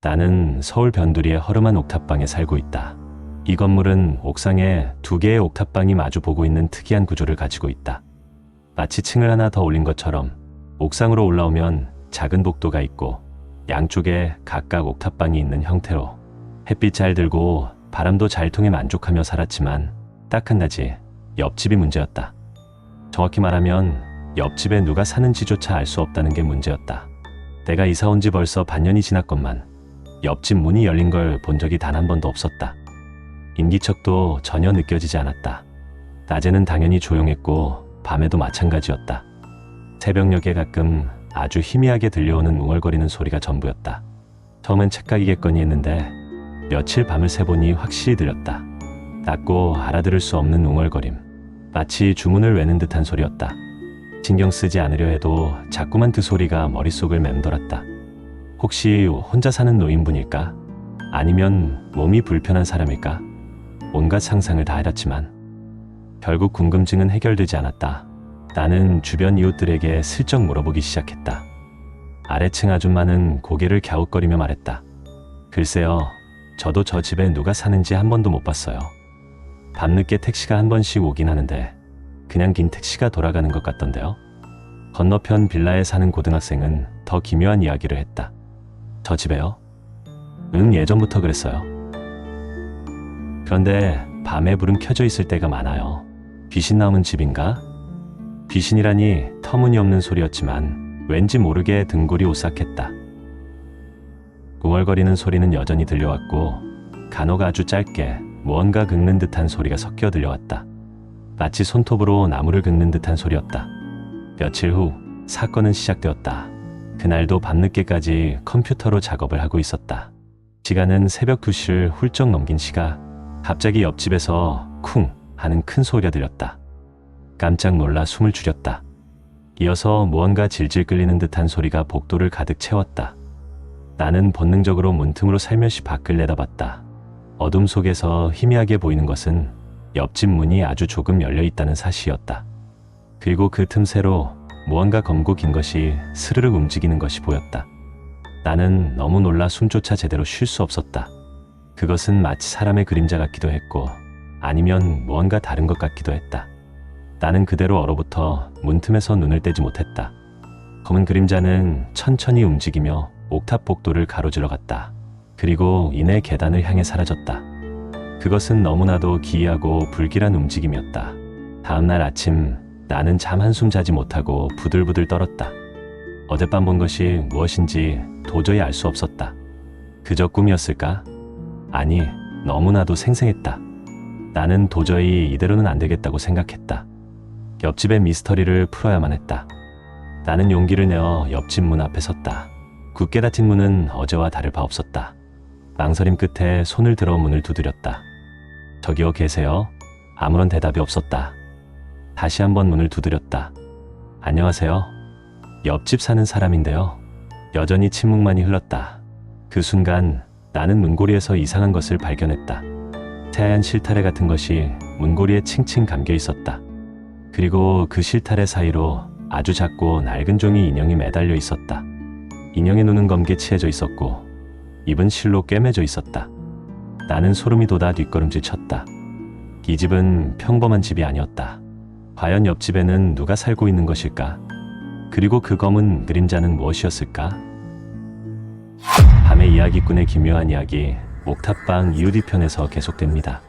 나는 서울 변두리의 허름한 옥탑방에 살고 있다. 이 건물은 옥상에 두 개의 옥탑방이 마주 보고 있는 특이한 구조를 가지고 있다. 마치 층을 하나 더 올린 것처럼 옥상으로 올라오면 작은 복도가 있고 양쪽에 각각 옥탑방이 있는 형태로 햇빛 잘 들고 바람도 잘 통해 만족하며 살았지만 딱 한 가지 옆집이 문제였다. 정확히 말하면 옆집에 누가 사는지조차 알 수 없다는 게 문제였다. 내가 이사 온 지 벌써 반년이 지났건만 옆집 문이 열린 걸 본 적이 단 한 번도 없었다. 인기척도 전혀 느껴지지 않았다. 낮에는 당연히 조용했고 밤에도 마찬가지였다. 새벽녘에 가끔 아주 희미하게 들려오는 웅얼거리는 소리가 전부였다. 처음엔 착각이겠거니 했는데 며칠 밤을 새보니 확실히 들렸다. 낮고 알아들을 수 없는 웅얼거림. 마치 주문을 외는 듯한 소리였다. 신경 쓰지 않으려 해도 자꾸만 그 소리가 머릿속을 맴돌았다. 혹시 혼자 사는 노인분일까? 아니면 몸이 불편한 사람일까? 온갖 상상을 다 해봤지만 결국 궁금증은 해결되지 않았다. 나는 주변 이웃들에게 슬쩍 물어보기 시작했다. 아래층 아줌마는 고개를 갸웃거리며 말했다. 글쎄요, 저도 저 집에 누가 사는지 한 번도 못 봤어요. 밤늦게 택시가 한 번씩 오긴 하는데 그냥 긴 택시가 돌아가는 것 같던데요. 건너편 빌라에 사는 고등학생은 더 기묘한 이야기를 했다. 저 집에요? 응, 예전부터 그랬어요. 그런데 밤에 불은 켜져 있을 때가 많아요. 귀신 나오는 집인가? 귀신이라니 터무니없는 소리였지만 왠지 모르게 등골이 오싹했다. 웅얼거리는 소리는 여전히 들려왔고 간혹 아주 짧게 무언가 긁는 듯한 소리가 섞여 들려왔다. 마치 손톱으로 나무를 긁는 듯한 소리였다. 며칠 후 사건은 시작되었다. 그날도 밤늦게까지 컴퓨터로 작업을 하고 있었다. 시간은 새벽 2시를 훌쩍 넘긴 시각, 갑자기 옆집에서 쿵 하는 큰 소리가 들렸다. 깜짝 놀라 숨을 줄였다. 이어서 무언가 질질 끌리는 듯한 소리가 복도를 가득 채웠다. 나는 본능적으로 문틈으로 살며시 밖을 내다봤다. 어둠 속에서 희미하게 보이는 것은 옆집 문이 아주 조금 열려 있다는 사실이었다. 그리고 그 틈새로 무언가 검고 긴 것이 스르륵 움직이는 것이 보였다. 나는 너무 놀라 숨조차 제대로 쉴 수 없었다. 그것은 마치 사람의 그림자 같기도 했고 아니면 무언가 다른 것 같기도 했다. 나는 그대로 얼어붙어 문틈에서 눈을 떼지 못했다. 검은 그림자는 천천히 움직이며 옥탑 복도를 가로질러 갔다. 그리고 이내 계단을 향해 사라졌다. 그것은 너무나도 기이하고 불길한 움직임이었다. 다음날 아침 나는 잠 한숨 자지 못하고 부들부들 떨었다. 어젯밤 본 것이 무엇인지 도저히 알 수 없었다. 그저 꿈이었을까? 아니, 너무나도 생생했다. 나는 도저히 이대로는 안 되겠다고 생각했다. 옆집의 미스터리를 풀어야만 했다. 나는 용기를 내어 옆집 문 앞에 섰다. 굳게 닫힌 문은 어제와 다를 바 없었다. 망설임 끝에 손을 들어 문을 두드렸다. 저기요 계세요? 아무런 대답이 없었다. 다시 한번 문을 두드렸다. 안녕하세요. 옆집 사는 사람인데요. 여전히 침묵만이 흘렀다. 그 순간 나는 문고리에서 이상한 것을 발견했다. 새하얀 실타래 같은 것이 문고리에 칭칭 감겨 있었다. 그리고 그 실타래 사이로 아주 작고 낡은 종이 인형이 매달려 있었다. 인형의 눈은 검게 칠해져 있었고 입은 실로 꿰매져 있었다. 나는 소름이 돋아 뒷걸음질 쳤다. 이 집은 평범한 집이 아니었다. 과연 옆집에는 누가 살고 있는 것일까? 그리고 그 검은 그림자는 무엇이었을까? 밤의 이야기꾼의 기묘한 이야기 옥탑방 이웃이 편에서 계속됩니다.